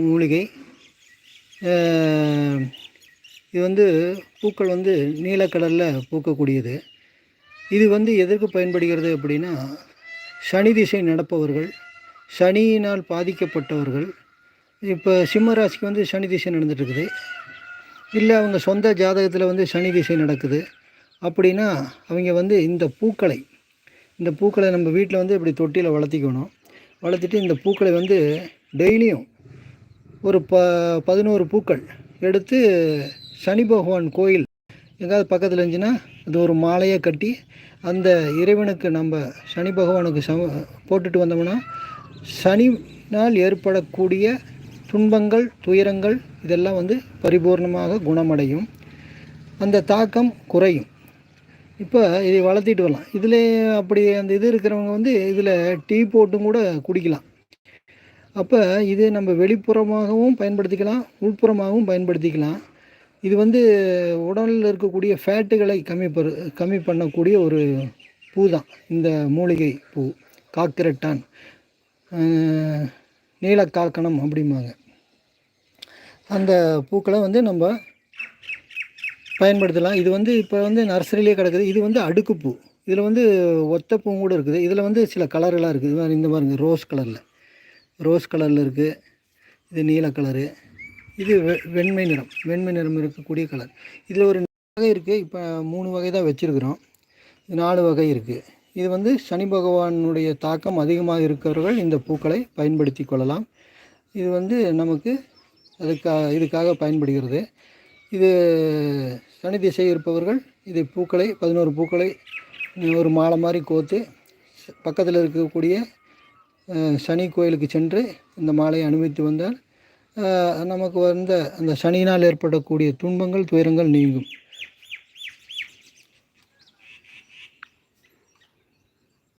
மூலிகை. இது வந்து பூக்கள் வந்து நீலக்கடலில் பூக்கக்கூடியது. இது வந்து எதற்கு பயன்படுகிறது அப்படின்னா சனி திசை நடப்பவர்கள் சனியினால் பாதிக்கப்பட்டவர்கள் இப்போ சிம்ம ராசிக்கு வந்து சனி திசை நடந்துட்டுருக்குது. இல்லை அவங்க சொந்த ஜாதகத்தில் வந்து சனி திசை நடக்குது. அப்படின்னா அவங்க வந்து இந்த பூக்களை இந்த பூக்களை நம்ம வீட்டில் வந்து இப்படி தொட்டியில் வளர்த்திக்கணும். வளர்த்திட்டு இந்த பூக்களை வந்து டெய்லியும் ஒரு ப பதினோரு பூக்கள் எடுத்து சனி பகவான் கோயில் எங்காவது பக்கத்தில் இருந்துச்சுன்னா அது ஒரு மாலையை கட்டி அந்த இறைவனுக்கு நம்ம சனி பகவானுக்கு சம போட்டுட்டு வந்தோம்னா சனினால் ஏற்படக்கூடிய துன்பங்கள் துயரங்கள் இதெல்லாம் வந்து பரிபூர்ணமாக குணமடையும். அந்த தாக்கம் குறையும். இப்போ இதை வளர்த்திட்டு வரலாம். இதில் அப்படி அந்த இது இருக்கிறவங்க வந்து இதில் டீ போட்டும் கூட குடிக்கலாம். அப்போ இது நம்ம வெளிப்புறமாகவும் பயன்படுத்திக்கலாம் உள்புறமாகவும் பயன்படுத்திக்கலாம். இது வந்து உடலில் இருக்கக்கூடிய ஃபேட்டுகளை கம்மி பரு கம்மி பண்ணக்கூடிய ஒரு பூ தான் இந்த மூலிகை பூ காக்கிரட்டான். நீலக்காக்கணம் அப்படிம்பாங்க. அந்த பூக்களை வந்து நம்ம பயன்படுத்தலாம். இது வந்து இப்போ வந்து நர்சரியிலே கிடக்குது. இது வந்து அடுக்குப்பூ. இதில் வந்து ஒத்த பூ கூட இருக்குது. இதில் வந்து சில கலர்களாக இருக்குது. இது மாதிரி இந்த பாருங்க ரோஸ் கலரில். ரோஸ் கலரில் இருக்குது இது நீல கலரு இது வெ வெண்மை நிறம் வெண்மை நிறம் இருக்கக்கூடிய கலர். இதில் ஒரு வகை இருக்குது இப்போ மூணு வகை தான் வச்சுருக்குறோம். நாலு வகை இருக்குது. இது வந்து சனி பகவானுடைய தாக்கம் அதிகமாக இருக்கிறவர்கள் இந்த பூக்களை பயன்படுத்தி கொள்ளலாம். இது வந்து நமக்கு அதுக்காக இதுக்காக பயன்படுகிறது. இது சனி திசை இருப்பவர்கள் இது பூக்களை பதினோரு பூக்களை ஒரு மாலை மாதிரி கோர்த்து பக்கத்தில் இருக்கக்கூடிய சனி கோயிலுக்கு சென்று இந்த மாலையை அனுபவித்து வந்தால் நமக்கு வந்த அந்த சனியினால் ஏற்படக்கூடிய துன்பங்கள் துயரங்கள் நீங்கும்.